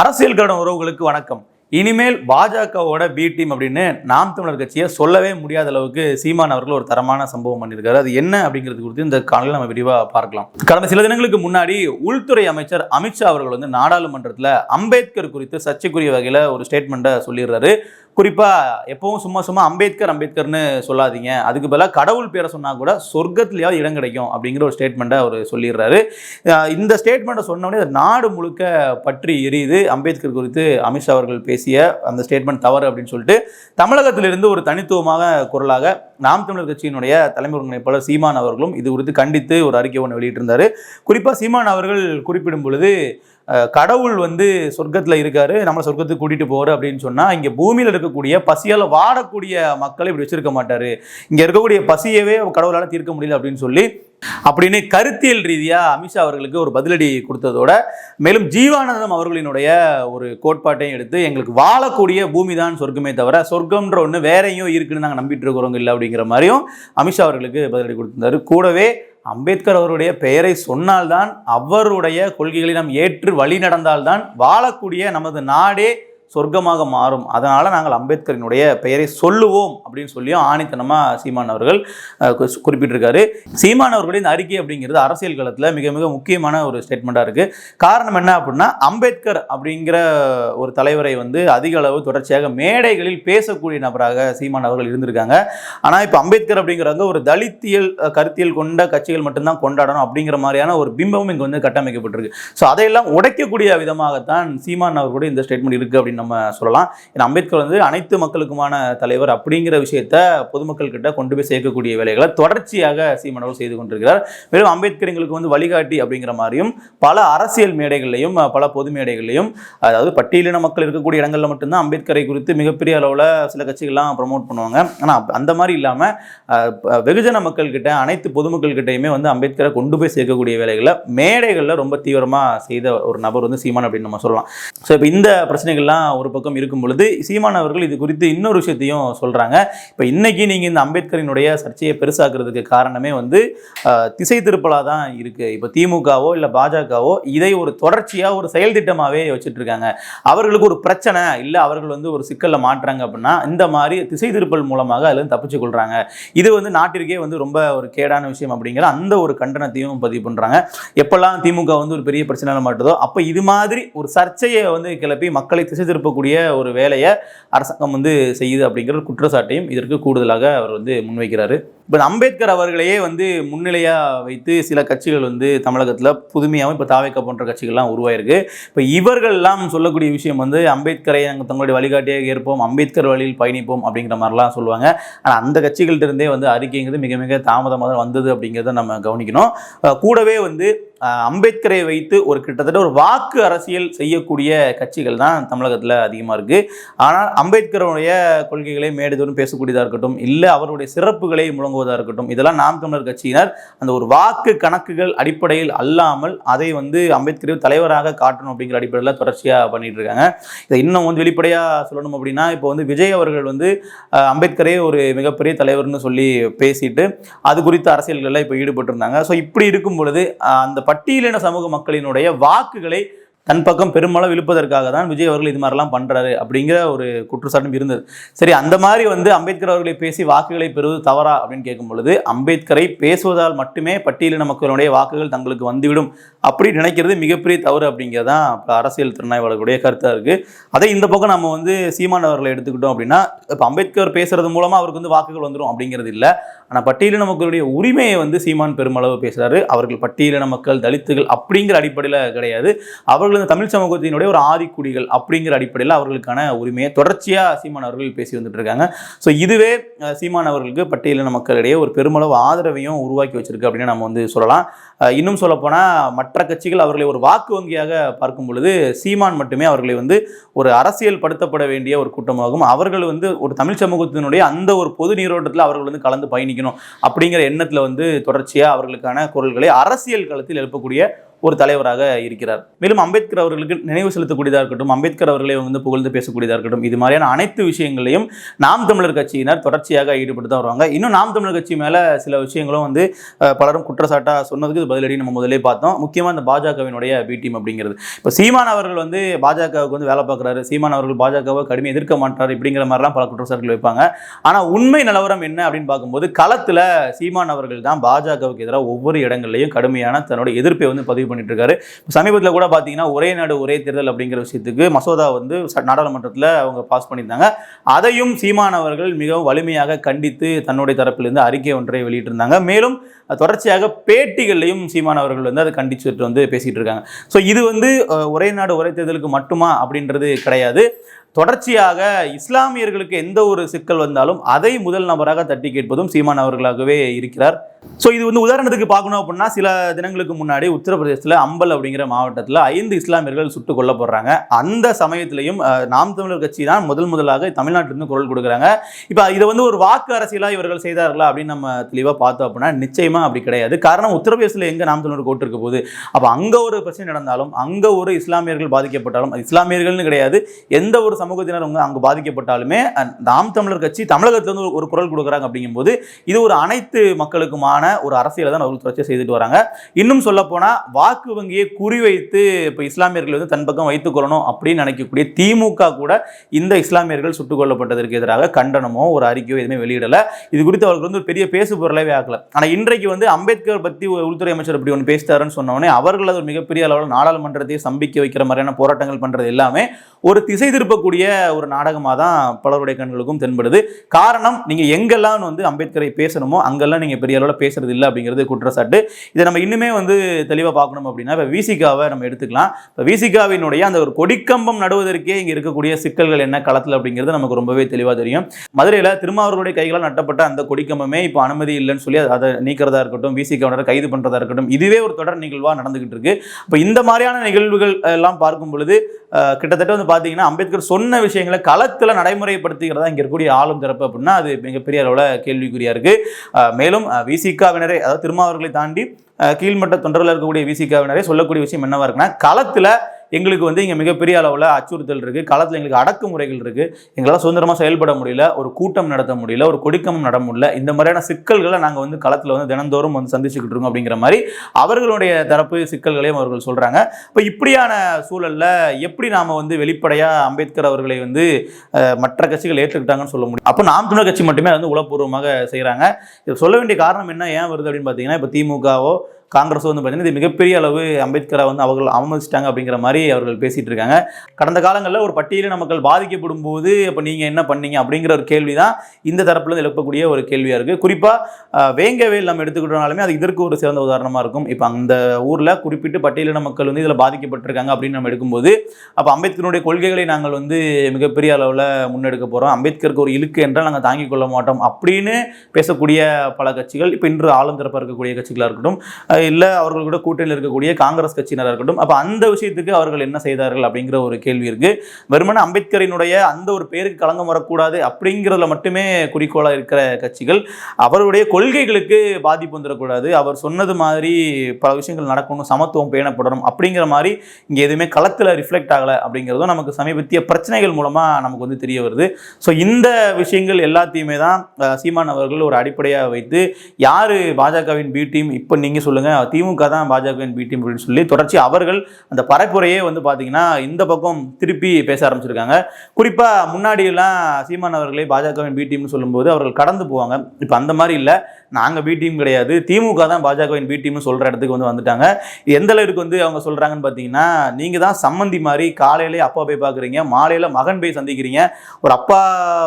அரசியல் கடன் உறவுகளுக்கு வணக்கம். இனிமேல் பாஜகவோட பி டீம் அப்படின்னு நாம் தமிழர் கட்சியை சொல்லவே முடியாத அளவுக்கு சீமான் அவர்கள் ஒரு தரமான சம்பவம் பண்ணியிருக்காரு. அது என்ன அப்படிங்கிறது குறித்து இந்த காலையில் நம்ம விரிவாக பார்க்கலாம். கடந்த சில தினங்களுக்கு முன்னாடி உள்துறை அமைச்சர் அமித்ஷா அவர்கள் வந்து நாடாளுமன்றத்தில் அம்பேத்கர் குறித்து சர்ச்சைக்குரிய வகையில் ஒரு ஸ்டேட்மெண்ட்டை சொல்லிடுறாரு. குறிப்பாக எப்பவும் சும்மா சும்மா அம்பேத்கர் அம்பேத்கர்னு சொல்லாதீங்க. அதுக்கு பதிலாக கடவுள் பேரை சொன்னால் கூட சொர்க்கத்துலேயாவது இடம் கிடைக்கும் அப்படிங்கிற ஒரு ஸ்டேட்மெண்ட்டை அவர் சொல்லிடுறாரு. இந்த ஸ்டேட்மெண்ட்டை சொன்னோடனே அது நாடு முழுக்க பற்றி எரியுது. அம்பேத்கர் குறித்து அமித்ஷா அவர்கள் பேசிய அந்த ஸ்டேட்மெண்ட் தவறு அப்படின்னு சொல்லிட்டு தமிழகத்திலிருந்து ஒரு தனித்துவமாக குரலாக நாம் தமிழர் கட்சியினுடைய தலைமை ஒருங்கிணைப்பாளர் சீமான் அவர்களும் இது குறித்து கண்டித்து ஒரு அறிக்கை ஒன்று வெளியிட்டிருந்தாரு. குறிப்பாக சீமான் அவர்கள் குறிப்பிடும் பொழுது கடவுள் வந்து சொர்க்கத்தில் இருக்காரு நம்மளை சொர்க்கத்துக்கு கூட்டிட்டு போகிற அப்படின்னு சொன்னால் இங்கே பூமியில் இருக்கக்கூடிய பசியால் வாடக்கூடிய மக்களை இப்படி வச்சிருக்க மாட்டார். இங்கே இருக்கக்கூடிய பசியவே கடவுளால் தீர்க்க முடியல அப்படின்னு சொல்லி அப்படின்னு கருத்தியல் ரீதியாக அமித்ஷா அவர்களுக்கு ஒரு பதிலடி கொடுத்ததோட மேலும் ஜீவானந்தம் அவர்களினுடைய ஒரு கோட்பாட்டையும் எடுத்து எங்களுக்கு வாழக்கூடிய பூமி தான் சொர்க்கமே தவிர சொர்க்கம்ன்ற ஒன்று வேறையும் இருக்குன்னு நாங்கள் நம்பிட்டு இருக்கிறோங்க இல்லை அப்படிங்கிற மாதிரியும் அமித்ஷா அவர்களுக்கு பதிலடி கொடுத்திருந்தாரு. கூடவே அம்பேத்கர் அவருடைய பெயரை சொன்னால்தான் அவருடைய கொள்கைகளை நாம் ஏற்று வழி நடந்தால்தான் வாழக்கூடிய நமது நாடே சொர்க்கமாக மாறும். அதனால் நாங்கள் அம்பேத்கரினுடைய பெயரை சொல்லுவோம் அப்படின்னு சொல்லியும் ஆணித்தனமாக சீமான் அவர்கள் குறிப்பிட்டிருக்காரு. சீமான் அவர்களுடைய இந்த அறிக்கை அப்படிங்கிறது அரசியல் களத்தில் மிக மிக முக்கியமான ஒரு ஸ்டேட்மெண்ட்டாக இருக்குது காரணம் என்ன அப்படின்னா அம்பேத்கர் அப்படிங்கிற ஒரு தலைவரை வந்து அதிக அளவு தொடர்ச்சியாக மேடைகளில் பேசக்கூடிய நபராக சீமான் அவர்கள் இருந்திருக்காங்க. ஆனால் இப்போ அம்பேத்கர் அப்படிங்கிறவங்க ஒரு தலித்தியல் கருத்தியல் கொண்ட கட்சிகள் மட்டும்தான் கொண்டாடணும் அப்படிங்கிற மாதிரியான ஒரு பிம்பமும் இங்கே வந்து கட்டமைக்கப்பட்டிருக்கு. ஸோ அதையெல்லாம் உடைக்கக்கூடிய விதமாகத்தான் சீமான் அவர்களுடைய இந்த ஸ்டேட்மெண்ட் இருக்குது அப்படின்னு நம்ம சொல்லலாம். ஏன்னா அம்பேத்கர் வந்து அனைத்து மக்களுக்குமான தலைவர் அப்படிங்கிற விஷயத்த பொதுமக்கள் கிட்ட கொண்டு போய் சேர்க்கக்கூடிய வேலைகளை தொடர்ச்சியாக சீமான் செய்து கொண்டிருக்கிறார். மேலும் அம்பேத்கர் எங்களுக்கு வந்து வழிகாட்டி அப்படிங்கிற மாதிரியும் பல அரசியல் மேடைகள்லையும் பல பொது மேடைகள்லையும் அதாவது பட்டியலின மக்கள் இருக்கக்கூடிய இடங்களில் மட்டும்தான் அம்பேத்கரை குறித்து மிகப்பெரிய அளவில் சில கட்சிகள்லாம் ப்ரமோட் பண்ணுவாங்க. ஆனால் அந்த மாதிரி இல்லாமல் வெகுஜன மக்கள்கிட்ட அனைத்து பொதுமக்கள்கிட்டையுமே வந்து அம்பேத்கரை கொண்டு போய் சேர்க்கக்கூடிய வேலைகளை மேடைகளில் ரொம்ப தீவிரமாக செய்த ஒரு நபர் வந்து சீமான் அப்படின்னு நம்ம சொல்லலாம். ஸோ இப்போ இந்த பிரச்சனைகள்லாம் ஒரு பக்கம் இருக்கும் பொழுது சீமான் அவர்கள் இது குறித்து இன்னொரு விஷயத்தையும் சொல்கிறாங்க இப்போ இன்னைக்கு நீங்கள் இந்த அம்பேத்கரினுடைய சர்ச்சையை பெருசாக்குறதுக்கு காரணமே வந்து திசை திருப்பலாக தான் இருக்குது இப்போ திமுகவோ இல்லை பாஜகவோ இதை ஒரு தொடர்ச்சியாக ஒரு செயல் திட்டமாகவே வச்சுட்ருக்காங்க அவர்களுக்கு ஒரு பிரச்சனை இல்லை அவர்கள் வந்து ஒரு சிக்கலில் மாட்டுறாங்க அப்படின்னா இந்த மாதிரி திசை திருப்பல் மூலமாக அதுலேருந்து தப்பிச்சு கொள்கிறாங்க இது வந்து நாட்டிற்கே வந்து ரொம்ப ஒரு கேடான விஷயம் அப்படிங்கிற அந்த ஒரு கண்டனத்தையும் பதிவு பண்ணுறாங்க எப்பெல்லாம் திமுக வந்து ஒரு பெரிய பிரச்சனையில மாட்டுதோ அப்போ இது மாதிரி ஒரு சர்ச்சையை வந்து கிளப்பி மக்களை திசை திருப்பக்கூடிய ஒரு வேலையை அரசாங்கம் வந்து செய்யுது அப்படிங்கிற குற்றச்சாட்டையும் இதற்கு கூடுதலாக அவர் வந்து முன்வைக்கிறாரு. இப்போ அம்பேத்கர் அவர்களையே வந்து முன்னிலையாக வைத்து சில கட்சிகள் வந்து தமிழகத்தில் புதுமையாகவும் இப்போ தாவேக்கா போன்ற கட்சிகள்லாம் உருவாயிருக்கு. இப்போ இவர்கள்லாம் சொல்லக்கூடிய விஷயம் வந்து அம்பேத்கரை நாங்கள் தங்களுடைய வழிகாட்டியாக ஏற்போம் அம்பேத்கர் வழியில் பயணிப்போம் அப்படிங்கிற மாதிரிலாம் சொல்லுவாங்க. ஆனால் அந்த கட்சிகள்கிட்டருந்தே வந்து அறிக்கைங்கிறது மிக மிக தாமதமாக தான் வந்தது அப்படிங்கிறத நம்ம கவனிக்கணும். கூடவே வந்து அம்பேத்கரை வைத்து ஒரு கிட்டத்தட்ட ஒரு வாக்கு அரசியல் செய்யக்கூடிய கட்சிகள் தான் தமிழகத்தில் அதிகமாக இருக்குது ஆனால் அம்பேத்கருடைய கொள்கைகளை மேடுதோறும் பேசக்கூடியதாக இருக்கட்டும் இல்லை அவருடைய சிறப்புகளை வாங்குவதாக இருக்கட்டும் இதெல்லாம் நாம் தமிழர் கட்சியினர் அந்த ஒரு வாக்கு கணக்குகள் அடிப்படையில் அல்லாமல் அதை வந்து அம்பேத்கர் தலைவராக காட்டணும் அப்படிங்கிற அடிப்படையில் தொடர்ச்சியாக பண்ணிட்டு இருக்காங்க. இதை இன்னும் வந்து வெளிப்படையாக சொல்லணும் அப்படின்னா இப்போ வந்து விஜய் அவர்கள் வந்து அம்பேத்கரே ஒரு மிகப்பெரிய தலைவர்னு சொல்லி பேசிட்டு அது குறித்த அரசியல்களில் இப்போ ஈடுபட்டிருந்தாங்க. ஸோ இப்படி இருக்கும் பொழுது அந்த பட்டியலின சமூக மக்களினுடைய வாக்குகளை தன் பக்கம் பெருமளவு இழுப்பதற்காக தான் விஜய் அவர்கள் இது மாதிரிலாம் பண்ணுறாரு அப்படிங்கிற ஒரு குற்றச்சாட்டும் இருந்தது. சரி அந்த மாதிரி வந்து அம்பேத்கர் அவர்களை பேசி வாக்குகளை பெறுவது தவறா அப்படின்னு கேட்கும் பொழுது அம்பேத்கரை பேசுவதால் மட்டுமே பட்டியலின மக்களுடைய வாக்குகள் தங்களுக்கு வந்துவிடும் அப்படி நினைக்கிறது மிகப்பெரிய தவறு அப்படிங்கிறது தான் இப்போ அரசியல் திறனாய்வாளர்களுடைய கருத்தாக இருக்குது அதே இந்த பக்கம் நம்ம வந்து சீமான் அவர்களை எடுத்துக்கிட்டோம் அப்படின்னா இப்போ அம்பேத்கர் பேசுறது மூலமாக அவருக்கு வந்து வாக்குகள் வந்துடும் அப்படிங்கிறது இல்லை. ஆனால் பட்டியலின மக்களுடைய உரிமையை வந்து சீமான் பெருமளவு பேசுகிறாரு அவர்கள் பட்டியலின மக்கள் தலித்துகள் அப்படிங்கிற அடிப்படையில் கிடையாது. அவர்கள் இந்த தமிழ் சமூகத்தினுடைய ஒரு ஆதிக்குடிகள் அப்படிங்கிற அடிப்படையில் அவர்களுக்கான உரிமையை தொடர்ச்சியாக சீமான் அவர்கள் பேசி வந்துட்டு இருக்காங்க ஸோ இதுவே சீமான் அவர்களுக்கு பட்டியலின மக்களிடையே ஒரு பெருமளவு ஆதரவையும் உருவாக்கி வச்சிருக்கு அப்படின்னு நம்ம வந்து சொல்லலாம். இன்னும் சொல்லப்போனால் மற்ற கட்சிகள் அவர்களை ஒரு வாக்கு வங்கியாக பார்க்கும் பொழுது சீமான் மட்டுமே அவர்களை வந்து ஒரு அரசியல் படுத்தப்பட வேண்டிய ஒரு கூட்டமாகும். அவர்கள் வந்து ஒரு தமிழ் சமூகத்தினுடைய அந்த ஒரு பொது நீரோட்டத்தில் அவர்கள் வந்து கலந்து பயணிக்கணும் அப்படிங்கிற எண்ணத்தில் வந்து தொடர்ச்சியாக அவர்களுக்கான குரல்களை அரசியல் களத்தில் எழுப்பக்கூடிய ஒரு தலைவராக இருக்கிறார். மேலும் அம்பேத்கர் அவர்களுக்கு நினைவு செலுத்தக்கூடியதாக இருக்கட்டும் அம்பேத்கர் அவர்களை வந்து புகழ்ந்து பேசக்கூடியதாக இருக்கட்டும் இது மாதிரியான அனைத்து விஷயங்களையும் நாம் தமிழர் கட்சியினர் தொடர்ச்சியாக ஈடுபட்டு தான் வருவாங்க. இன்னும் நாம் தமிழர் கட்சி மேலே சில விஷயங்களும் வந்து பலரும் குற்றச்சாட்டாக சொன்னதுக்கு பதிலடி நம்ம முதலே பார்த்தோம். முக்கியமாக இந்த பாஜகவினுடைய பி டீம் அப்படிங்கிறது. இப்போ சீமான் அவர்கள் வந்து பாஜகவுக்கு வந்து வேலை பார்க்குறாரு. சீமான் அவர்கள் பாஜகவை கடுமையாக எதிர்க்க மாட்டார் இப்படிங்கிற மாதிரிலாம் பல குற்றச்சாட்டுகள் வைப்பாங்க. ஆனால் உண்மை நிலவரம் என்ன அப்படின்னு பார்க்கும்போது களத்தில் சீமான் அவர்கள் தான் பாஜகவுக்கு எதிராக ஒவ்வொரு இடங்கள்லையும் கடுமையான தன்னோட எதிர்ப்பை வந்து பதிவு பண்ணிட்டு இருக்காரு சமீபத்தில் கூட பார்த்தீங்கன்னா ஒரே நாடு ஒரே தேர்தல் அப்படிங்கிற விஷயத்துக்கு மசோதா வந்து நாடாளுமன்றத்தில் அவங்க பாஸ் பண்ணியிருந்தாங்க. அதையும் சீமான் அவர்கள் மிகவும் வலிமையாக கண்டித்து தன்னுடைய தரப்பிலிருந்து அறிக்கை ஒன்றை வெளியிட்டிருந்தாங்க. மேலும் தொடர்ச்சியாக பேட்டிகள்லையும் சீமான் அவர்கள் வந்து அதை கண்டிச்சுட்டு வந்து பேசிட்டு இருக்காங்க. ஸோ இது வந்து ஒரே நாடு ஒரே தேர்தலுக்கு மட்டுமா அப்படின்றது கிடையாது. தொடர்ச்சியாக இஸ்லாமியர்களுக்கு எந்த ஒரு சிக்கல் வந்தாலும் அதை முதல் நபராக தட்டி கேட்பதும் சீமான் அவர்களாகவே இருக்கிறார். ஸோ இது வந்து உதாரணத்துக்கு பார்க்கணும் அப்படின்னா சில தினங்களுக்கு முன்னாடி உத்தரப்பிரதேசத்தில் அம்பல் அப்படிங்கிற மாவட்டத்தில் ஐந்து இஸ்லாமியர்கள் சுட்டுக் கொல்லப்படுறாங்க. அந்த சமயத்திலையும் நாம் தமிழர் கட்சி தான் முதல் முதலாக தமிழ்நாட்டிலிருந்து குரல் கொடுக்குறாங்க. இப்போ இதை வந்து ஒரு வாக்கு அரசியலாக இவர்கள் செய்தார்களா அப்படின்னு நம்ம தெளிவாக பார்த்தோம் அப்படின்னா நிச்சயமா அப்படி கிடையாது. காரணம் உத்தரப்பிரதேசத்தில் எங்கே நாம் தமிழர் கோட்டு இருக்க போகுது? அப்போ அங்கே ஒரு பிரச்சனை நடந்தாலும் அங்கே ஒரு இஸ்லாமியர்கள் பாதிக்கப்பட்டாலும் இஸ்லாமியர்கள்னு கிடையாது. எந்த ஒரு சமூகத்தினர் அவங்க அங்கே பாதிக்கப்பட்டாலுமே நாம் தமிழர் கட்சி தமிழகத்திலிருந்து ஒரு- குரல் கொடுக்குறாங்க அப்படிங்கும்போது இது ஒரு அனைத்து விதமான ஒரு அரசியலை தான் அவர்கள் தொடர்ச்சியாக செய்துட்டு வராங்க. இன்னும் சொல்ல வாக்கு வங்கியை குறிவைத்து இப்போ இஸ்லாமியர்கள் வந்து தன் பக்கம் வைத்துக் கொள்ளணும் அப்படின்னு நினைக்கக்கூடிய திமுக கூட இந்த இஸ்லாமியர்கள் சுட்டுக் கொல்லப்பட்டதற்கு எதிராக கண்டனமோ ஒரு அறிக்கையோ எதுவுமே வெளியிடலை. இது குறித்து அவர்கள் வந்து ஒரு பெரிய பேசு பொருளாகவே ஆகலை. ஆனால் இன்றைக்கு வந்து அம்பேத்கர் பற்றி உள்துறை அமைச்சர் இப்படி ஒன்று பேசிட்டாருன்னு சொன்னோடனே அவர்கள் அது ஒரு மிகப்பெரிய அளவில் நாடாளுமன்றத்தை சம்பிக்க வைக்கிற மாதிரியான போராட்டங்கள் பண்ணுறது எல்லாமே ஒரு திசை திருப்பக்கூடிய ஒரு நாடகமாக தான் பலருடைய கண்களுக்கும் தென்படுது. காரணம் நீங்கள் எங்கெல்லாம் வந்து அம்பேத்கரை பேசணுமோ அங்கெல்லாம் நீங்கள் பெரிய அளவில் பேசுறது இல்லை அப்படிங்கிறது குற்றச்சாட்டு. இதை நம்ம இன்னுமே வந்து தெளிவாக பார்க்கணும் அப்படின்னா இப்போ விசிகாவை நம்ம எடுத்துக்கலாம். இப்போ விசிகாவினுடைய அந்த ஒரு கொடிக்கம்பம் நடுவதற்கே இங்கே இருக்கக்கூடிய சிக்கல்கள் என்ன களத்தில் அப்படிங்கிறது நமக்கு ரொம்பவே தெளிவாக தெரியும். மதுரையில் திருமாவர்களுடைய கைகளால் நட்டப்பட்ட அந்த கொடிக்கம்பமே இப்போ அனுமதி இல்லைன்னு சொல்லி அதை- நீக்கிறதா இருக்கட்டும் விசிகாவினரை கைது பண்ணுறதா இருக்கட்டும் இதுவே ஒரு தொடர் நிகழ்வாக நடந்துகிட்டு இருக்கு. இப்போ இந்த மாதிரியான நிகழ்வுகள் எல்லாம் பார்க்கும் பொழுது கிட்டத்தட்ட வந்து பார்த்தீங்கன்னா அம்பேத்கர் சொன்ன விஷயங்களை களத்தில் நடைமுறைப்படுத்துகிறதா இங்கே இருக்கக்கூடிய ஆளும் தரப்பு அப்படின்னா அது மிகப்பெரிய அளவில் கேள்விக்குறியாக இருக்குது மேலும் விசிகாவினரை அதாவது திருமாவர்களை தாண்டி கீழ்மட்ட தொண்டரில் இருக்கக்கூடிய விசிகாவினரை சொல்லக்கூடிய விஷயம் என்னவா இருக்குன்னா களத்தில் எங்களுக்கு வந்து இங்கே மிகப்பெரிய அளவில் அச்சுறுத்தல் இருக்குது களத்தில் எங்களுக்கு அடக்குமுறைகள் இருக்குது எங்களால் சுதந்திரமாக செயல்பட முடியல ஒரு கூட்டம் நடத்த முடியல ஒரு கொடிக்கமும் நட முடியல. இந்த மாதிரியான சிக்கல்களை நாங்கள் வந்து களத்தில் வந்து தினந்தோறும் வந்து சந்திச்சுக்கிட்டு இருக்கோம் அப்படிங்கிற மாதிரி அவர்களுடைய தரப்பு சிக்கல்களையும் அவர்கள் சொல்கிறாங்க இப்போ இப்படியான சூழலில் எப்படி நாம் வந்து வெளிப்படையாக அம்பேத்கர் அவர்களை வந்து மற்ற கட்சிகள் ஏற்றுக்கிட்டாங்கன்னு சொல்ல முடியும்? அப்போ நாம் தமிழர் கட்சி மட்டுமே வந்து உளப்பூர்வமாக செய்கிறாங்க இதை சொல்ல வேண்டிய காரணம் என்ன ஏன் வருது அப்படின்னு பார்த்தீங்கன்னா இப்போ திமுகவோ காங்கிரஸோ வந்து பார்த்தீங்கன்னா இது மிகப்பெரிய அளவு அம்பேத்கரை வந்து அவர்கள் அவமதிச்சிட்டாங்க அப்படிங்கிற மாதிரி அவர்கள் பேசிட்டு இருக்காங்க. கடந்த காலங்களில் ஒரு பட்டியலின மக்கள் பாதிக்கப்படும் போது இப்போ நீங்கள் என்ன பண்ணீங்க அப்படிங்கிற ஒரு கேள்வி தான் இந்த தரப்புலேருந்து எழுப்பக்கூடிய ஒரு கேள்வியாக இருக்குது குறிப்பாக வேங்கவேல் நம்ம எடுத்துக்கிட்டோம்னாலுமே அது இதற்கு ஒரு சிறந்த உதாரணமாக இருக்கும். இப்போ அந்த ஊரில் குறிப்பிட்டு பட்டியலின மக்கள் வந்து இதில் பாதிக்கப்பட்டிருக்காங்க அப்படின்னு நம்ம எடுக்கும்போது அப்போ அம்பேத்கருடைய கொள்கைகளை நாங்கள் வந்து மிகப்பெரிய அளவில் முன்னெடுக்க போகிறோம் அம்பேத்கருக்கு ஒரு இழுக்கு என்றால் நாங்கள் தாங்கிக் கொள்ள மாட்டோம் அப்படின்னு பேசக்கூடிய பல கட்சிகள் இப்போ இன்று ஆளும் தரப்பாக இருக்கக்கூடிய கட்சிகளாக இருக்கட்டும் இல்லை அவர்கள் கூட கூட்டணியில் இருக்கக்கூடிய காங்கிரஸ் கட்சியினராக இருக்கட்டும். அப்போ அந்த விஷயத்துக்கு அவர்கள் என்ன செய்தார்கள் அப்படிங்கிற ஒரு கேள்வி இருக்கு. வெறுமன அம்பேத்கரினுடைய அந்த ஒரு பேருக்கு களங்கம் வரக்கூடாது அப்படிங்கிறதுல மட்டுமே குறிக்கோளாக இருக்கிற கட்சிகள். அவருடைய கொள்கைகளுக்கு பாதிப்பு வந்துடக்கூடாது அவர் சொன்னது மாதிரி பல விஷயங்கள் நடக்கணும் சமத்துவம் பேணப்படணும் அப்படிங்கிற மாதிரி இங்கே எதுவுமே களத்தில் ரிஃப்ளெக்ட் ஆகலை அப்படிங்கிறதும் நமக்கு சமீபத்திய பிரச்சனைகள் மூலமாக நமக்கு வந்து தெரிய வருது. ஸோ இந்த விஷயங்கள் எல்லாத்தையுமே தான் சீமான் அவர்கள் ஒரு அடிப்படையாக வைத்து யார் பாஜகவின் பி டீம் இப்போ நீங்கள் சொல்லுங்கள் திமுக தான் பாஜகவின் பி டீம் அப்படின்னு சொல்லி தொடர்ச்சி அவர்கள் அந்த பரப்புரையே வந்து பார்த்தீங்கன்னா இந்த பக்கம் திருப்பி பேச ஆரம்பிச்சிருக்காங்க. குறிப்பாக முன்னாடியெல்லாம் சீமான் அவர்களே பாஜகவின் பி டீம்னு சொல்லும்போது அவர்கள் கடந்து போவாங்க. இப்போ அந்த மாதிரி இல்லை. நாங்கள் பி டீம் கிடையாது. திமுக தான் பாஜகவின் பி டீம்னு சொல்கிற இடத்துக்கு வந்து வந்துட்டாங்க. எந்த அளவுக்கு வந்து அவங்க சொல்கிறாங்கன்னு பார்த்தீங்கன்னா நீங்கள் தான் சம்மந்தி மாதிரி காலையிலே அப்பா போய் பார்க்குறீங்க மாலையில் மகன் போய் சந்திக்கிறீங்க. ஒரு அப்பா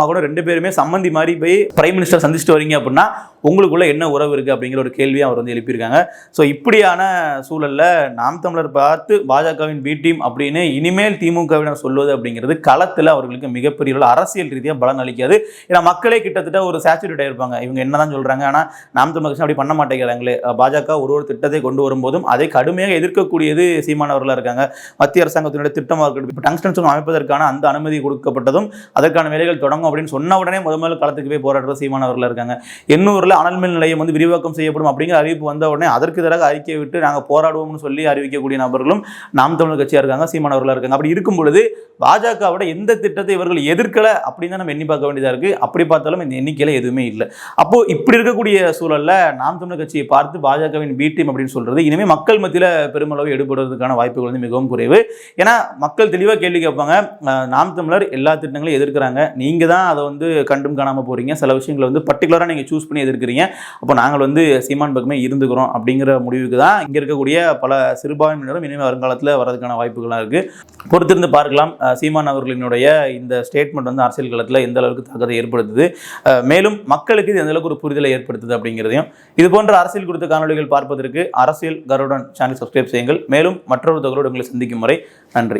மகனும் ரெண்டு பேருமே சம்மந்தி மாதிரி போய் பிரைம் மினிஸ்டர் சந்திச்சுட்டு வரீங்க அப்படின்னா உங்களுக்குள்ளே என்ன உறவு இருக்குது அப்படிங்கிற ஒரு கேள்வியை அவர் வந்து எழுப்பியிருக்காங்க. ஸோ இப்படியான சூழலில் நாம் தமிழர் பார்த்து பாஜகவின் பி டீம் அப்படின்னு இனிமேல் திமுகவினர் சொல்வது அப்படிங்கிறது களத்தில் அவர்களுக்கு மிகப்பெரிய அளவு அரசியல் ரீதியாக பலன் அளிக்காது. ஏன்னா மக்களே கிட்டத்தட்ட ஒரு சேச்சுரேட் ஆயிருப்பாங்க. இவங்க என்னதான் சொல்கிறாங்க ஆனால் நாம் தமிழர் அப்படி பண்ண மாட்டேங்கிறாங்களே. பாஜக ஒரு ஒரு திட்டத்தை கொண்டு வரும்போதும் அதை கடுமையாக எதிர்க்கக்கூடியது சீமானவர்களாக இருக்காங்க. மத்திய அரசாங்கத்தினுடைய திட்டமாக இருக்கட்டும் இப்போ டங்ஸ்டன் சுங்கம் அமைப்பதற்கான அந்த அனுமதி கொடுக்கப்பட்டதும் அதற்கான வேலைகள் தொடங்கும் அப்படின்னு சொன்ன உடனே முதல் முதல்ல களத்துக்கு போய் போராடுற சீமானவர்களாக இருக்காங்க. எண்ணூரில் தமிழ்நாட்டில் அனல் மின் நிலையம் வந்து விரிவாக்கம் செய்யப்படும் அப்படிங்கிற அறிவிப்பு வந்த உடனே அதற்கு எதிராக அறிக்கை விட்டு நாங்கள் போராடுவோம்னு சொல்லி அறிவிக்கக்கூடிய நபர்களும் நாம் தமிழர் கட்சியாக இருக்காங்க சீமான் அவர்களாக இருக்காங்க. அப்படி இருக்கும் பொழுது பாஜகவோட எந்த திட்டத்தை இவர்கள் எதிர்க்கலை அப்படின்னு தான் நம்ம எண்ணி பார்க்க வேண்டியதாக இருக்குது அப்படி பார்த்தாலும் இந்த எண்ணிக்கையில் எதுவுமே இல்லை. அப்போ இப்படி இருக்கக்கூடிய சூழல்ல நாம் தமிழர் கட்சியை பார்த்து பாஜகவின் பி டீம் அப்படின்னு சொல்றது இனிமேல் மக்கள் மத்தியில் பெருமளவு எடுபடுறதுக்கான வாய்ப்புகள் வந்து மிகவும் குறைவு. ஏன்னா மக்கள் தெளிவாக கேள்வி கேட்பாங்க நாம் தமிழர் எல்லா திட்டங்களையும் எதிர்க்கிறாங்க. நீங்க தான் அதை வந்து கண்டும் காணாம போறீங்க. சில விஷயங்களை வந்து பர்டிகுலராக நீங்க சூஸ் பண்ணி எதிர்க்க இருக்கிறீங்க. அப்போ நாங்கள் வந்து சீமான் பக்கமே இருந்துக்கிறோம் அப்படிங்கிற முடிவுக்கு தான் இங்கே இருக்கக்கூடிய பல சிறுபான்மையினரும் இனிமேல் வருங்காலத்தில் வரதுக்கான வாய்ப்புகள்லாம் இருக்குது பொறுத்திருந்து பார்க்கலாம். சீமான் அவர்களினுடைய இந்த ஸ்டேட்மெண்ட் வந்து அரசியல் களத்தில் எந்த அளவுக்கு தாக்கத்தை ஏற்படுத்துது. மேலும் மக்களுக்கு இது எந்த அளவுக்கு ஒரு புரிதலை ஏற்படுத்துது அப்படிங்கிறதையும் இது போன்ற அரசியல் குறித்த காணொளிகள் பார்ப்பதற்கு அரசியல் கருடன் சேனல் சப்ஸ்கிரைப் செய்யுங்கள். மேலும் மற்றொரு தகவலோடு உங்களை சந்திக்கும் முறை நன்றி.